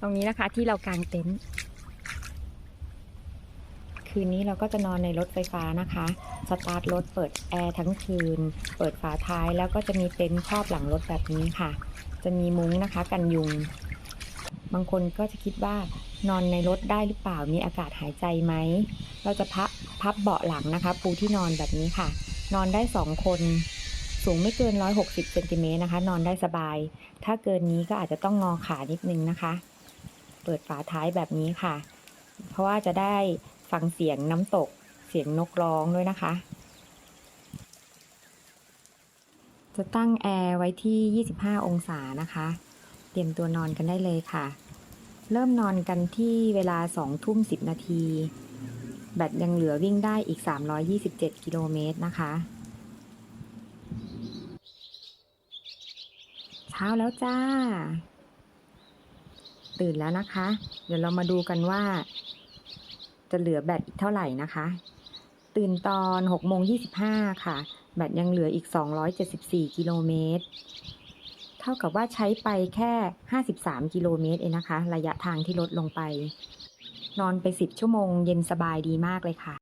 ตรงนี้นะคะที่เรากางเต็นท์คืนนี้เราก็จะนอนในรถไฟฟ้านะคะ สตาร์ทรถเปิดแอร์ทั้งคืน เปิดฝาท้ายแล้วก็จะมีเต็นท์ครอบหลังรถแบบนี้ค่ะ จะมีมุ้งนะคะกันยุง บางคนก็จะคิดว่านอนในรถได้หรือเปล่า มีอากาศหายใจไหม เราจะพับพับเบาะหลังนะคะ ปูที่นอนแบบนี้ค่ะ นอนได้สองคน สูงไม่เกิน 160เซนติเมตรนะคะ นอนได้สบาย ถ้าเกินนี้ก็อาจจะต้องงอขานิดนึงนะคะ เปิดฝาท้ายแบบนี้ค่ะ เพราะว่าจะได้ฟังเสียงน้ำตก เสียงนกร้องด้วยนะคะ จะตั้งแอร์ไว้ที่ 25 องศานะคะ เตรียมตัวนอนกันได้เลยค่ะ เริ่มนอนกันที่เวลา 2 ทุ่ม 10 นาที แบตยังเหลือวิ่งได้อีก 327 กิโลเมตรนะคะเช้าแล้วจ้า ตื่นแล้วนะคะ เดี๋ยวเรามาดูกันว่า จะเหลือแบตอีกเท่าไหร่นะคะ ตื่นตอน6โมง25 ค่ะ แบตยังเหลืออีก 274 กิโลเมตร เท่ากับว่าใช้ไปแค่ 53 กิโลเมตรเองนะคะ ระยะทางที่ลดลงไป นอนไป 10 ชั่วโมงเย็นสบายดีมากเลยค่ะ